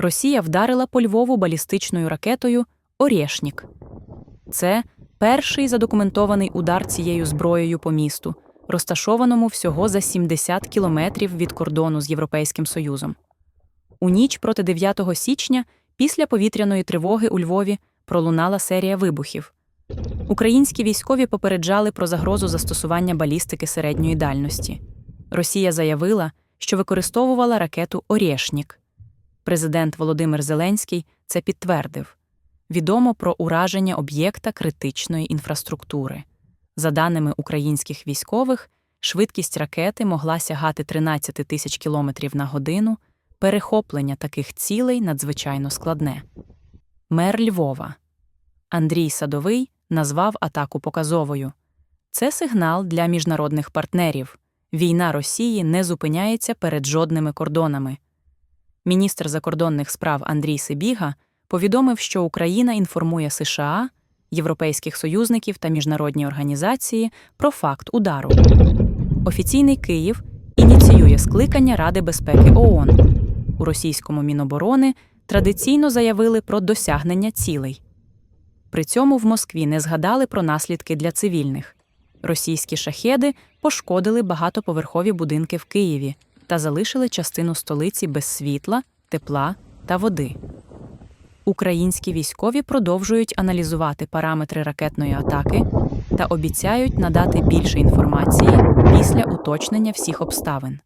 Росія вдарила по Львову балістичною ракетою Орєшнік. Це перший задокументований удар цією зброєю по місту, розташованому всього за 70 кілометрів від кордону з Європейським Союзом. У ніч проти 9 січня, після повітряної тривоги у Львові, пролунала серія вибухів. Українські військові попереджали про загрозу застосування балістики середньої дальності. Росія заявила, що використовувала ракету Орєшнік. Президент Володимир Зеленський це підтвердив. Відомо про ураження об'єкта критичної інфраструктури. За даними українських військових, швидкість ракети могла сягати 13 тисяч кілометрів на годину. Перехоплення таких цілей надзвичайно складне. Мер Львова Андрій Садовий назвав атаку показовою. Це сигнал для міжнародних партнерів. Війна Росії не зупиняється перед жодними кордонами. Міністр закордонних справ Андрій Сибіга повідомив, що Україна інформує США, європейських союзників та міжнародні організації про факт удару. Офіційний Київ ініціює скликання Ради безпеки ООН. У російському Міноборони традиційно заявили про досягнення цілей. При цьому в Москві не згадали про наслідки для цивільних. Російські шахеди пошкодили багатоповерхові будинки в Києві та залишили частину столиці без світла, тепла та води. Українські військові продовжують аналізувати параметри ракетної атаки та обіцяють надати більше інформації після уточнення всіх обставин.